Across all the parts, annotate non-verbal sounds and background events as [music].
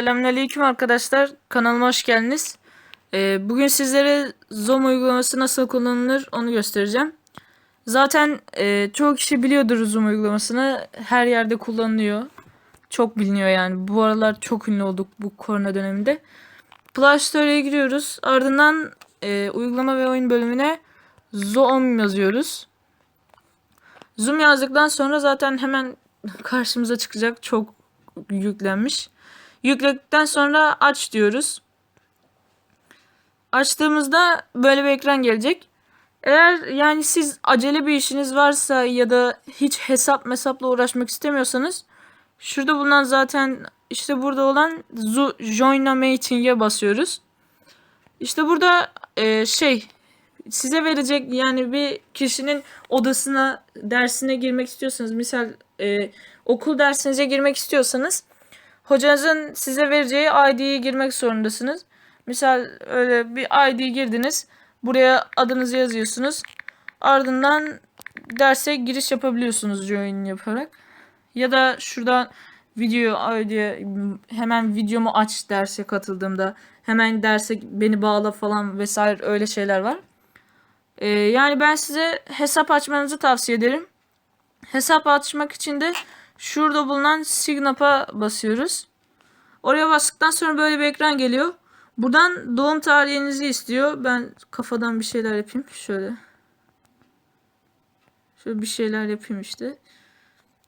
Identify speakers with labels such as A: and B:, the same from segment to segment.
A: Selamünaleyküm arkadaşlar. Kanalıma hoş geldiniz. Ee, bugün sizlere Zoom uygulaması nasıl kullanılır onu göstereceğim. Zaten e, çoğu kişi biliyordur Zoom uygulamasını. Her yerde kullanılıyor. Çok biliniyor yani. Bu aralar çok ünlü olduk bu korona döneminde. Play Store'ya giriyoruz. Ardından e, uygulama ve oyun bölümüne Zoom yazıyoruz. Zoom yazdıktan sonra zaten hemen karşımıza çıkacak. Çok yüklenmiş. Yükledikten sonra aç diyoruz. Açtığımızda böyle bir ekran gelecek. Eğer yani siz acele bir işiniz varsa ya da hiç hesap mesapla uğraşmak istemiyorsanız şurada bulunan zaten işte burada olan Join a Meeting'e basıyoruz. İşte burada e, şey size verecek yani bir kişinin odasına dersine girmek istiyorsanız misal e, okul dersinize girmek istiyorsanız hocanızın size vereceği ID'yi girmek zorundasınız. Misal öyle bir ID girdiniz. Buraya adınızı yazıyorsunuz. Ardından derse giriş yapabiliyorsunuz join yaparak. Ya da şuradan video audio hemen videomu aç derse katıldığımda hemen derse beni bağla falan vesaire öyle şeyler var. Ee, yani ben size hesap açmanızı tavsiye ederim. Hesap açmak için de şurada bulunan Sign Up'a basıyoruz. Oraya bastıktan sonra böyle bir ekran geliyor. Buradan doğum tarihinizi istiyor. Ben kafadan bir şeyler yapayım. Şöyle. Şöyle bir şeyler yapayım işte.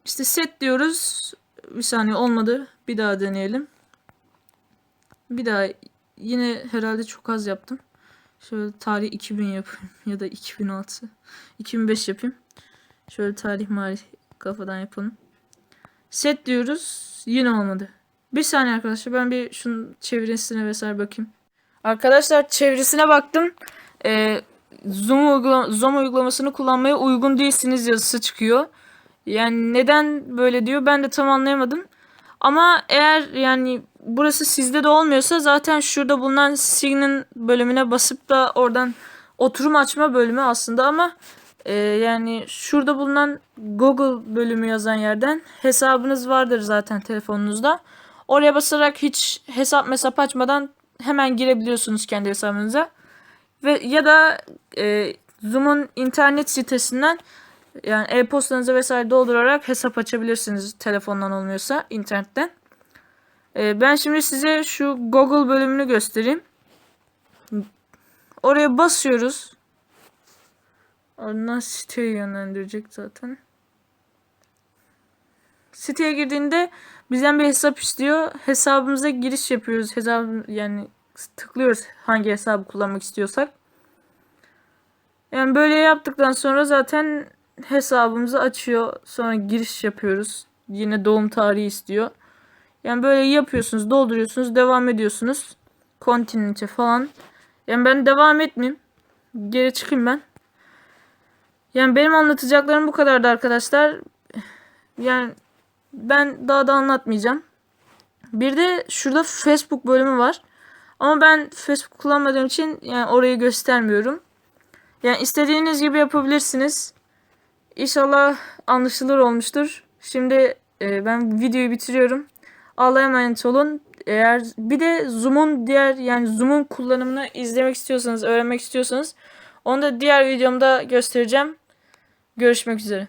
A: İşte set diyoruz. Bir saniye olmadı. Bir daha deneyelim. Bir daha yine herhalde çok az yaptım. Şöyle tarih 2000 yapayım [laughs] ya da 2006. 2005 yapayım. Şöyle tarih marih kafadan yapalım. Set diyoruz. Yine olmadı. Bir saniye arkadaşlar ben bir şunun çevresine vesaire bakayım. Arkadaşlar çevresine baktım. Ee, Zoom, uygula Zoom uygulamasını kullanmaya uygun değilsiniz yazısı çıkıyor. Yani neden böyle diyor ben de tam anlayamadım. Ama eğer yani burası sizde de olmuyorsa zaten şurada bulunan Sign'in bölümüne basıp da oradan oturum açma bölümü aslında ama e, yani şurada bulunan Google bölümü yazan yerden hesabınız vardır zaten telefonunuzda. Oraya basarak hiç hesap mesap açmadan hemen girebiliyorsunuz kendi hesabınıza. Ve ya da e, Zoom'un internet sitesinden yani e-postanızı vesaire doldurarak hesap açabilirsiniz telefondan olmuyorsa internetten. E, ben şimdi size şu Google bölümünü göstereyim. Oraya basıyoruz. Ardından siteye yönlendirecek zaten. Siteye girdiğinde bizden bir hesap istiyor. Hesabımıza giriş yapıyoruz. Hesap yani tıklıyoruz hangi hesabı kullanmak istiyorsak. Yani böyle yaptıktan sonra zaten hesabımızı açıyor. Sonra giriş yapıyoruz. Yine doğum tarihi istiyor. Yani böyle yapıyorsunuz, dolduruyorsunuz, devam ediyorsunuz. Continuity falan. Yani ben devam etmeyeyim. Geri çıkayım ben. Yani benim anlatacaklarım bu kadardı arkadaşlar. Yani ben daha da anlatmayacağım. Bir de şurada Facebook bölümü var. Ama ben Facebook kullanmadığım için yani orayı göstermiyorum. Yani istediğiniz gibi yapabilirsiniz. İnşallah anlaşılır olmuştur. Şimdi e, ben videoyu bitiriyorum. Allah'a emanet olun. Eğer bir de Zoom'un diğer yani Zoom'un kullanımını izlemek istiyorsanız, öğrenmek istiyorsanız onu da diğer videomda göstereceğim. Görüşmek üzere.